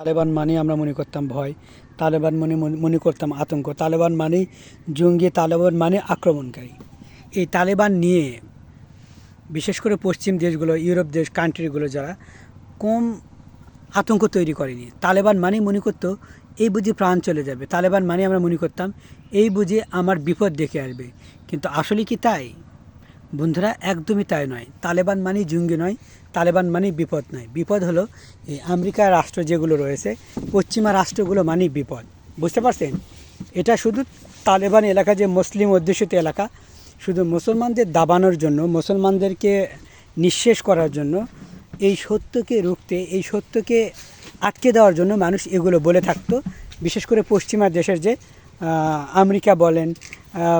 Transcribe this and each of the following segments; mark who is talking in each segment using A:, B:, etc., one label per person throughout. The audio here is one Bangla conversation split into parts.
A: তালেবান মানে আমরা মনে করতাম ভয়, তালেবান মনে মনে করতাম আতঙ্ক। তালেবান মানে জঙ্গি, তালেবান মানে আক্রমণকারী। এই তালেবান নিয়ে, বিশেষ করে পশ্চিম দেশগুলো, ইউরোপ দেশ কান্ট্রিগুলো যারা কম আতঙ্ক তৈরি করেনি, তালেবান মানেই মনে করতো, এই বুঝি প্রাণ চলে যাবে। তালেবান মানে আমরা মনে করতাম, এই বুঝি আমার বিপদ দেখে আসবে। কিন্তু আসলে কি তাই? বন্ধুরা, একদমই তাই নয়। তালেবান মানেই জঙ্গি নয়, তালেবান মানেই বিপদ নয়। বিপদ হলো এই আমেরিকা রাষ্ট্র যেগুলো রয়েছে, পশ্চিমা রাষ্ট্রগুলো মানেই বিপদ। বুঝতে পারছেন? এটা শুধু তালেবান এলাকা যে মুসলিম অধ্যুষিত এলাকা, শুধু মুসলমানদের দাবানোর জন্য, মুসলমানদেরকে নিঃশেষ করার জন্য, এই সত্যকে রুখতে, এই সত্যকে আটকে দেওয়ার জন্য মানুষ এগুলো বলে থাকতো। বিশেষ করে পশ্চিমা দেশের যে আমেরিকা বলেন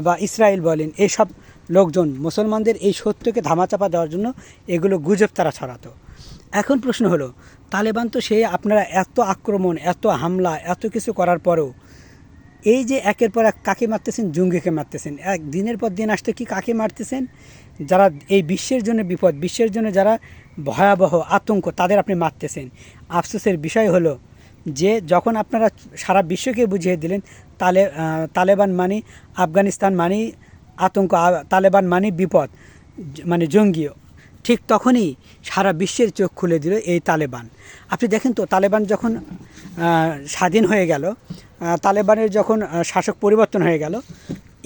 A: বা ইসরায়েল বলেন এইসব লোকজন, মুসলমানদের এই সত্যকে ধামাচাপা দেওয়ার জন্য এগুলো গুজব তারা ছড়াতো। এখন প্রশ্ন হলো, তালেবান তো সে আপনারা এত আক্রমণ, এত হামলা, এত কিছু করার পরেও এই যে একের পর এক কাকে মারতেছেন, জঙ্গিকে মারতেছেন, এক দিনের পর দিন আসতে কি কাকে মারতেছেন? যারা এই বিশ্বের জন্য বিপদ, বিশ্বের জন্য যারা ভয়াবহ আতঙ্ক, তাদের আপনি মারতেছেন। আফসোসের বিষয় হলো যে যখন আপনারা সারা বিশ্বকে বুঝিয়ে দিলেন, তালে তালেবান মানে আফগানিস্তান মানে আতঙ্ক তালেবান মানে বিপদ মানে জঙ্গিও। ঠিক তখনই সারা বিশ্বের চোখ খুলে দিল এই তালেবান। আপনি দেখেন তো, তালেবান যখন স্বাধীন হয়ে গেল তালেবানের যখন শাসক পরিবর্তন হয়ে গেল,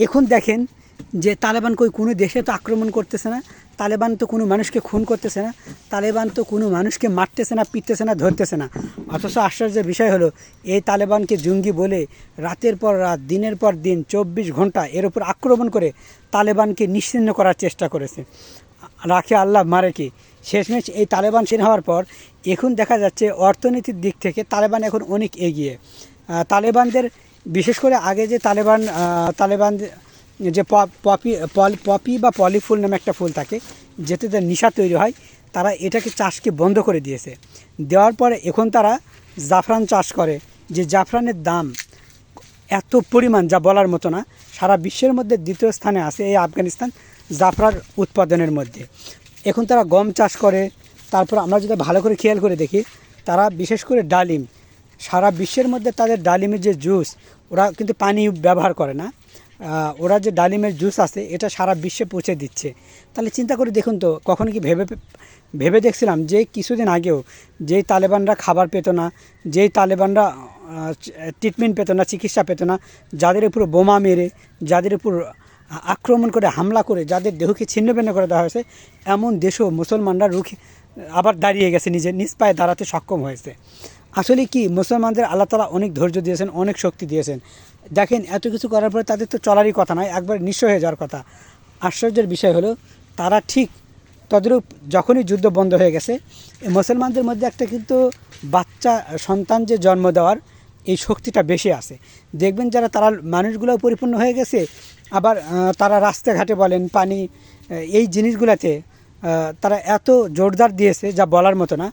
A: এখন দেখেন যে তালেবান কই কোনো দেশে তো আক্রমণ করতেছে না, তালেবান তো কোনো মানুষকে খুন করতেছে না, তালেবান তো কোনো মানুষকে মারতেছে না, পিটতেছে না, ধরতেছে না। অথচ আশ্চর্যের বিষয় হলো, এই তালেবানকে জঙ্গি বলে রাতের পর রাত, দিনের পর দিন চব্বিশ ঘণ্টা এর উপর আক্রমণ করে তালেবানকে নিশ্চিহ্ন করার চেষ্টা করেছে। রাখে আল্লাহ, মারে কি? শেষমেশ এই তালেবান সেন হওয়ার পর এখন দেখা যাচ্ছে অর্থনীতির দিক থেকে তালেবান এখন অনেক এগিয়ে। তালেবানদের, বিশেষ করে আগে যে তালেবান তালেবান যে পপি পল- পপি বা পলি ফুল নামে একটা ফুল থাকে যেতে তার নিশা তৈরি হয়, তারা এটাকে চাষকে বন্ধ করে দিয়েছে। দেওয়ার পরে এখন তারা জাফরান চাষ করে, যে জাফরানের দাম এত পরিমাণ যা বলার মতো না, সারা বিশ্বের মধ্যে দ্বিতীয় স্থানে আছে এই আফগানিস্তান জাফরার উৎপাদনের মধ্যে। এখন তারা গম চাষ করে, তারপর আমরা যদি ভালো করে খেয়াল করে দেখি, তারা বিশেষ করে ডালিম, সারা বিশ্বের মধ্যে তাদের ডালিমের যে জুস, ওরা কিন্তু পানি ব্যবহার করে না। ওরা যে ডালিমের জুস আছে, এটা সারা বিশ্বে পৌঁছে দিচ্ছে। তাহলে চিন্তা করে দেখুন তো, কখনো কি ভেবে ভেবে দেখছিলাম যে কিছুদিন আগেও যেই তালেবানরা খাবার পেত না যেই তালেবানরা ট্রিটমেন্ট পেত না, চিকিৎসা পেত না, যাদের উপর বোমা মেরে, যাদের উপর আক্রমণ করে হামলা করে, যাদের দেহকে ছিন্নভিন্ন করে দেওয়া হয়েছে, এমন দেশও মুসলমানরা রুখে, আবার দাঁড়িয়ে গেছে নিজের নিজ পায়ে দাঁড়াতে সক্ষম হয়েছে। আসলে কি, মুসলমানদের আল্লাহ তালা অনেক ধৈর্য দিয়েছেন, অনেক শক্তি দিয়েছেন। দেখেন, এত কিছু করার পরে তাদের তো চলারই কথা নয়, একবার নিঃস্ব হয়ে যাওয়ার কথা। আশ্চর্যের বিষয় হলো, তারা ঠিক তদ্রূপ যখনই যুদ্ধ বন্ধ হয়ে গেছে মুসলমানদের মধ্যে একটা কিন্তু বাচ্চা, সন্তান যে জন্ম দেওয়ার এই শক্তিটা বেশি আছে। দেখবেন যারা, তারা মানুষগুলো পরিপূর্ণ হয়ে গেছে, আবার তারা রাস্তাঘাটে বলেন, পানি এই জিনিসগুলোতে তারা এত জোরদার দিয়েছে যা বলার মতো না।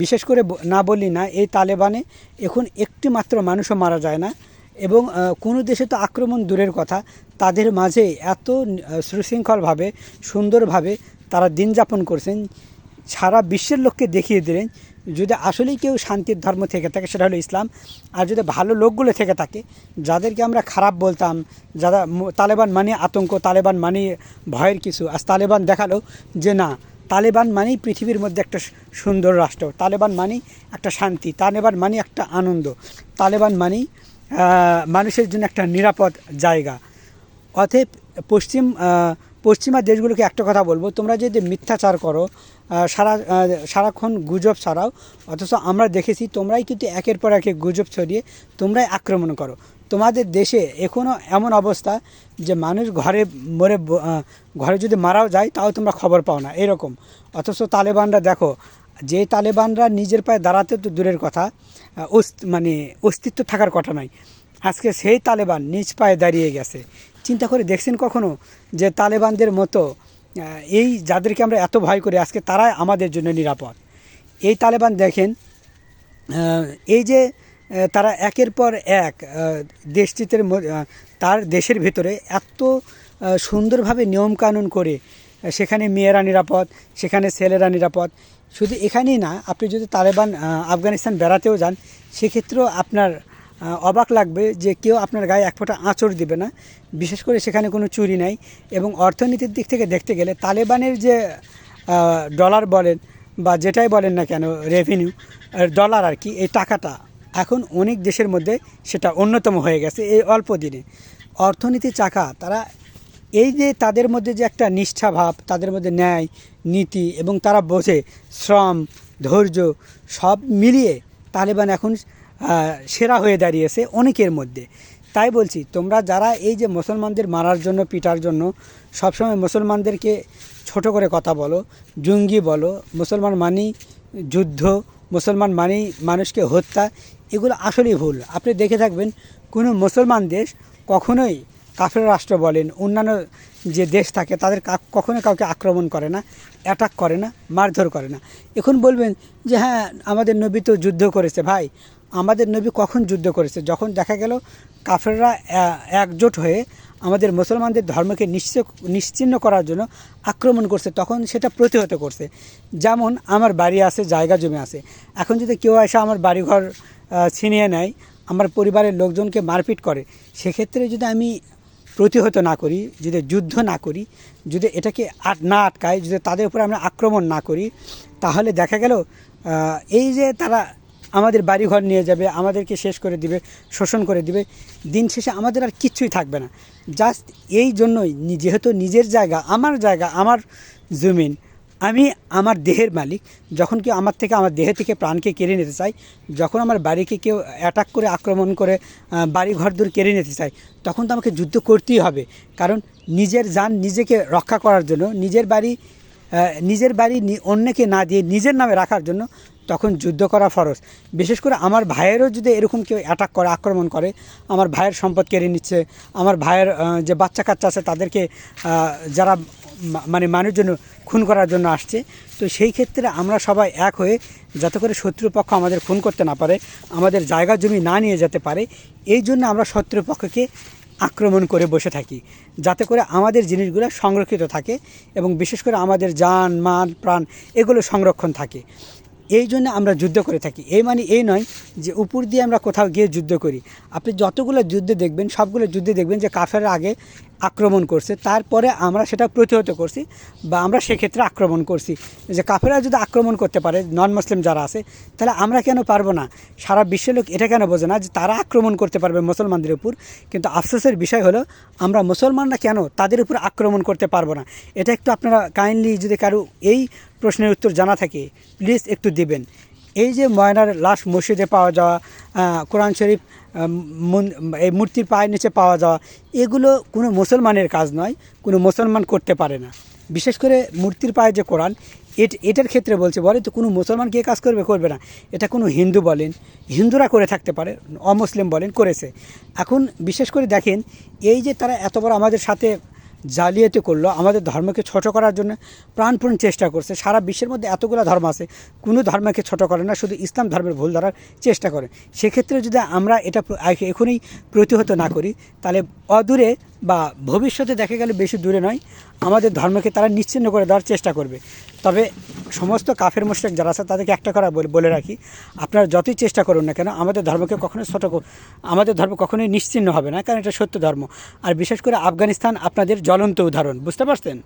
A: বিশেষ করে না বলি না, এই তালেবানে এখন একটি মাত্র মানুষও মারা যায় না। এবং কোনো দেশে তো আক্রমণ দূরের কথা, তাদের মাঝে এত সুশৃঙ্খলভাবে, সুন্দরভাবে তারা দিন যাপন করছেন, সারা বিশ্বের লোককে দেখিয়ে দিলেন, যদি আসলেই কেউ শান্তির ধর্ম থেকে থাকে সেটা হলো ইসলাম, আর যদি ভালো লোকগুলো থেকে থাকে, যাদেরকে আমরা খারাপ বলতাম, যারা তালেবান মানে আতঙ্ক, তালেবান মানে ভয়ের কিছু, আর তালেবান দেখাল যে না, তালেবান মানেই পৃথিবীর মধ্যে একটা সুন্দর রাষ্ট্র, তালেবান মানেই একটা শান্তি, তালেবান মানে একটা আনন্দ, তালেবান মানেই মানুষের জন্য একটা নিরাপদ জায়গা। অতএব পশ্চিম পশ্চিমা দেশগুলোকে একটা কথা বলব, তোমরা যদি মিথ্যাচার করো সারা সারাক্ষণ গুজব ছাড়াও, অথচ আমরা দেখেছি তোমরাই কিন্তু একের পর একে গুজব ছড়িয়ে তোমরাই আক্রমণ করো। তোমাদের দেশে এখনও এমন অবস্থা যে মানুষ ঘরে মরে ঘরে যদি মারাও যায়, তাও তোমরা খবর পাও না, এরকম। অথচ তালেবানরা দেখো যে তালেবানরা নিজের পায়ে দাঁড়াতে তো দূরের কথা মানে অস্তিত্ব থাকার কথা নয়। আজকে সেই তালেবান নিজ পায়ে দাঁড়িয়ে গেছে। চিন্তা করে দেখছেন কখনো যে তালেবানদের মতো এই যাদেরকে আমরা এত ভয় করি, আজকে তারাই আমাদের জন্য নিরাপদ। এই তালেবান দেখেন এই যে তারা একের পর এক দেশটিতে তার দেশের ভেতরে এত সুন্দরভাবে নিয়মকানুন করে সেখানে মেয়েরা নিরাপদ, সেখানে ছেলেরা নিরাপদ। শুধু এখানেই না, আপনি যদি তালেবান আফগানিস্তান বেড়াতেও যান, সেক্ষেত্রেও আপনার অবাক লাগবে যে কেউ আপনার গায়ে এক ফোঁটা আঁচড় দিবে না। বিশেষ করে সেখানে কোনো চুরি নাই এবং অর্থনীতির দিক থেকে দেখতে গেলে তালেবানের যে ডলার বলেন বা যেটাই বলেন না কেন রেভিনিউ ডলার আর কি, এই টাকাটা এখন অনেক দেশের মধ্যে সেটা অন্যতম হয়ে গেছে এই অল্প দিনে। অর্থনীতির চাকা তারা এই যে তাদের মধ্যে যে একটা নিষ্ঠা ভাব, তাদের মধ্যে ন্যায়, নীতি এবং তারা বোঝে, শ্রম, ধৈর্য সব মিলিয়ে তালেবান এখন সেরা হয়ে দাঁড়িয়েছে অনেকের মধ্যে। তাই বলছি, তোমরা যারা এই যে মুসলমানদের মারার জন্য, পিটার জন্য, সবসময় মুসলমানদেরকে ছোট করে কথা বলো, জঙ্গি বলো, মুসলমান মানেই যুদ্ধ, মুসলমান মানেই মানুষকে হত্যা, এগুলো আসলেই ভুল। আপনি দেখে থাকবেন, কোনো মুসলমান দেশ কখনোই কাফের রাষ্ট্র বলেন, অন্যান্য যে দেশ থাকে, তাদের কখনো কাউকে আক্রমণ করে না অ্যাটাক করে না, মারধর করে না। এখন বলবেন যে হ্যাঁ আমাদের নবী তো যুদ্ধ করেছে ভাই। আমাদের নবী কখন যুদ্ধ করেছে? যখন দেখা গেল কাফেররা একজোট হয়ে আমাদের মুসলমানদের ধর্মকে নিশ্চয় নিশ্চিন্ন করার জন্য আক্রমণ করছে, তখন সেটা প্রতিহত করছে। যেমন আমার বাড়ি আছে, জায়গা জমি আছে। এখন যদি কেউ এসে আমার বাড়িঘর ছিনিয়ে নেয়, আমার পরিবারের লোকজনকে মারপিট করে, সেক্ষেত্রে যদি আমি প্রতিহত না করি, যদি যুদ্ধ না করি, যদি এটাকে আট, না আটকায়, যদি তাদের উপরে আমরা আক্রমণ না করি, তাহলে দেখা গেল এই যে তারা আমাদের বাড়িঘর নিয়ে যাবে, আমাদেরকে শেষ করে দিবে, শোষণ করে দিবে, দিন শেষে আমাদের আর কিচ্ছুই থাকবে না। জাস্ট এই জন্যই যেহেতু নিজের জায়গা, আমার জায়গা, আমার জমিন আমি আমার দেহের মালিক, যখন কেউ আমার থেকে, আমার দেহ থেকে প্রাণকে কেড়ে নিতে চাই যখন আমার বাড়িকে কেউ অ্যাটাক করে, আক্রমণ করে বাড়ি ঘর দূর কেড়ে নিতে চায়, তখন তো আমাকে যুদ্ধ করতেই হবে। কারণ নিজের যান নিজেকে রক্ষা করার জন্য, নিজের বাড়ি নিজের বাড়ি অন্যকে না দিয়ে নিজের নামে রাখার জন্য তখন যুদ্ধ করা ফরজ। বিশেষ করে আমার ভাইয়েরও যদি এরকম কেউ অ্যাটাক করে, আক্রমণ করে, আমার ভাইয়ের সম্পদ কেড়ে নিচ্ছে, আমার ভাইয়ের যে বাচ্চা কাচ্চা আছে তাদেরকে যারা মানে মানুষজন খুন করার জন্য আসছে, তো সেই ক্ষেত্রে আমরা সবাই এক হয়ে যাতে করে শত্রুপক্ষ আমাদের খুন করতে না পারে, আমাদের জায়গা জমি না নিয়ে যেতে পারে, এই জন্য আমরা শত্রুপক্ষকে আক্রমণ করে বসে থাকি, যাতে করে আমাদের জিনিসগুলো সংরক্ষিত থাকে এবং বিশেষ করে আমাদের যান মান প্রাণ, এগুলো সংরক্ষণ থাকে। এই জন্য আমরা যুদ্ধ করে থাকি। এই মানে এই নয় যে উপর দিয়ে আমরা কোথাও গিয়ে যুদ্ধ করি। আপনি যতগুলো যুদ্ধ দেখবেন, সবগুলো যুদ্ধে দেখবেন যে কাফের আগে আক্রমণ করছে, তারপরে আমরা সেটা প্রতিহত করছি বা আমরা সেক্ষেত্রে আক্রমণ করছি। যে কাফেরা যদি আক্রমণ করতে পারে নন মুসলিম যারা আছে, তাহলে আমরা কেন পারব না? সারা বিশ্বের লোক এটা কেন বোঝে না যে তারা আক্রমণ করতে পারবে মুসলমানদের উপর, কিন্তু আফসোসের বিষয় হলো আমরা মুসলমানরা কেন তাদের উপর আক্রমণ করতে পারব না? এটা একটু আপনারা কাইন্ডলি যদি কারও এই প্রশ্নের উত্তর জানা থাকে প্লিজ একটু দিবেন। এই যে ময়নার লাশ মসজিদে পাওয়া যাওয়া কোরআন শরীফ এই মূর্তির পায়ের নিচে পাওয়া যাওয়া, এগুলো কোনো মুসলমানের কাজ নয়, কোনো মুসলমান করতে পারে না। বিশেষ করে মূর্তির পায়ে যে কোরআন, এট, এটার ক্ষেত্রে বলছে, বলে তো কোনো মুসলমান কে কাজ করবে করবে না। এটা কোনো হিন্দু বলেন, হিন্দুরা করে থাকতে পারে, অমুসলিম বলেন, করেছে। এখন বিশেষ করে দেখেন, এই যে তারা এত বড় আমাদের সাথে জালিয়াতি করল, আমাদের ধর্মকে ছোট করার জন্য প্রাণপণ চেষ্টা করছে। সারা বিশ্বের মধ্যে এতগুলো ধর্ম আছে, কোনো ধর্মকে ছোট করে না, শুধু ইসলাম ধর্মের ভুল ধরার চেষ্টা করে। সেক্ষেত্রে যদি আমরা এটা এখনই প্রতিহত না করি, তাহলে অদূরে বা ভবিষ্যতে দেখা গেলে বেশি দূরে নয়, আমাদের ধর্মকে তারা নিশ্চিন্ন করে দেওয়ার চেষ্টা করবে। তবে সমস্ত কাফের, মুশ্রেক যারা আছে তাদেরকে একটা করা বলে- রাখি, আপনারা যতই চেষ্টা করুন না কেন, আমাদের ধর্মকে কখনোই ছোটো আমাদের ধর্ম কখনোই নিশ্চিন্ন হবে না, কারণ এটা সত্য ধর্ম। আর বিশেষ করে আফগানিস্তান আপনাদের জ্বলন্ত উদাহরণ, বুঝতে পারছেন?